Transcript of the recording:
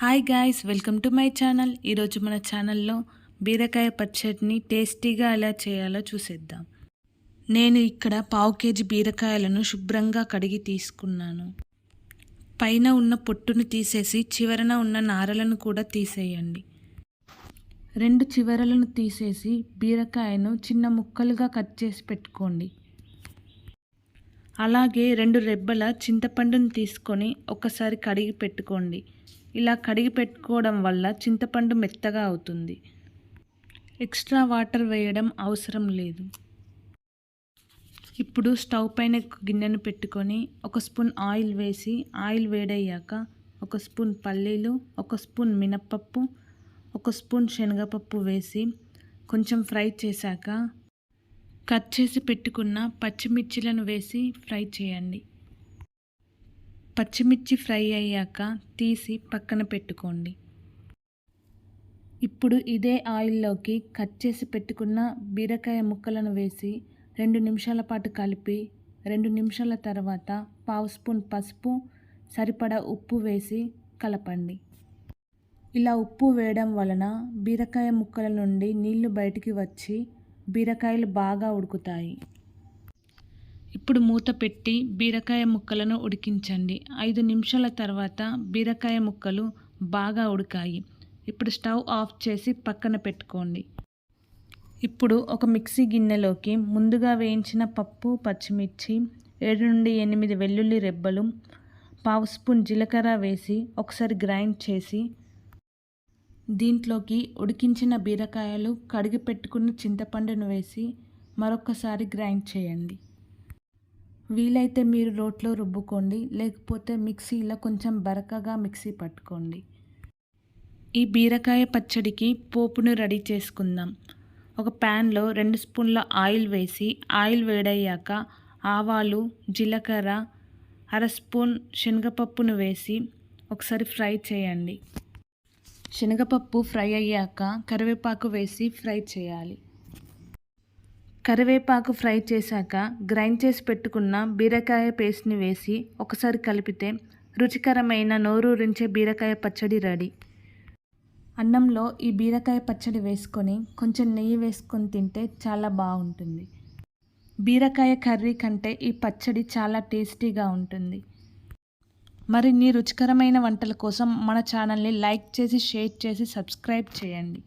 Hi guys welcome to my channel. ఈరోజు మన ఛానల్లో బీరకాయ పచ్చడిని టేస్టీగా ఎలా చేయాలో చూసేద్దాం. నేను ఇక్కడ పావు కేజీ బీరకాయలను శుభ్రంగా కడిగి తీసుకున్నాను. పైన ఉన్న పొట్టును తీసేసి చివరన ఉన్న నారలను కూడా తీసేయండి. రెండు చివరలను తీసేసి బీరకాయను చిన్న ముక్కలుగా కట్ చేసి పెట్టుకోండి. అలాగే రెండు రెబ్బల చింతపండును తీసుకొని ఒకసారి కడిగి పెట్టుకోండి. ఇలా కడిగి పెట్టుకోవడం వల్ల చింతపండు మెత్తగా అవుతుంది. ఎక్స్ట్రా వాటర్ వేయడం అవసరం లేదు. ఇప్పుడు స్టవ్ పైన గిన్నెను పెట్టుకొని ఒక స్పూన్ ఆయిల్ వేసి ఆయిల్ వేడయ్యాక ఒక స్పూన్ పల్లీలు ఒక స్పూన్ మినప్పప్పు ఒక స్పూన్ శనగపప్పు వేసి కొంచెం ఫ్రై చేశాక కట్ చేసి పెట్టుకున్న పచ్చిమిర్చిలను వేసి ఫ్రై చేయండి. పచ్చిమిర్చి ఫ్రై అయ్యాక తీసి పక్కన పెట్టుకోండి. ఇప్పుడు ఇదే ఆయిల్లోకి కట్ చేసి పెట్టుకున్న బీరకాయ ముక్కలను వేసి రెండు నిమిషాల పాటు కలిపి రెండు నిమిషాల తర్వాత పావు స్పూన్ పసుపు సరిపడా ఉప్పు వేసి కలపండి. ఇలా ఉప్పు వేయడం వలన బీరకాయ ముక్కల నుండి నీళ్ళు బయటికి వచ్చి బీరకాయలు బాగా ఉడుకుతాయి. ఇప్పుడు మూత పెట్టి బీరకాయ ముక్కలను ఉడికించండి. ఐదు నిమిషాల తర్వాత బీరకాయ ముక్కలు బాగా ఉడికాయి. ఇప్పుడు స్టవ్ ఆఫ్ చేసి పక్కన పెట్టుకోండి. ఇప్పుడు ఒక మిక్సీ గిన్నెలోకి ముందుగా వేయించిన పప్పు పచ్చిమిర్చి ఏడు నుండి ఎనిమిది వెల్లుల్లి రెబ్బలు పావు స్పూన్ జీలకర్ర వేసి ఒకసారి గ్రైండ్ చేసి దీంట్లోకి ఉడికించిన బీరకాయలు కడిగి పెట్టుకున్న చింతపండును వేసి మరొకసారి గ్రైండ్ చేయండి. వీలైతే మీరు రోట్లో రుబ్బుకోండి లేకపోతే మిక్సీలో కొంచెం బరకగా మిక్సీ పట్టుకోండి. ఈ బీరకాయ పచ్చడికి పోపును రెడీ చేసుకుందాం. ఒక ప్యాన్లో రెండు స్పూన్ల ఆయిల్ వేసి ఆయిల్ వేడయ్యాక ఆవాలు జీలకర్ర అర స్పూన్ శనగపప్పును వేసి ఒకసారి ఫ్రై చేయండి. శనగపప్పు ఫ్రై అయ్యాక కరివేపాకు వేసి ఫ్రై చేయాలి. కరివేపాకు ఫ్రై చేశాక గ్రైండ్ చేసి పెట్టుకున్న బీరకాయ పేస్ట్ని వేసి ఒకసారి కలిపితే రుచికరమైన నోరూరించే బీరకాయ పచ్చడి రెడీ. అన్నంలో ఈ బీరకాయ పచ్చడి వేసుకొని కొంచెం నెయ్యి వేసుకొని తింటే చాలా బాగుంటుంది. బీరకాయ కర్రీ కంటే ఈ పచ్చడి చాలా టేస్టీగా ఉంటుంది. మరిన్ని రుచికరమైన వంటల కోసం మన ఛానల్ని లైక్ చేసి షేర్ చేసి సబ్స్క్రైబ్ చేయండి.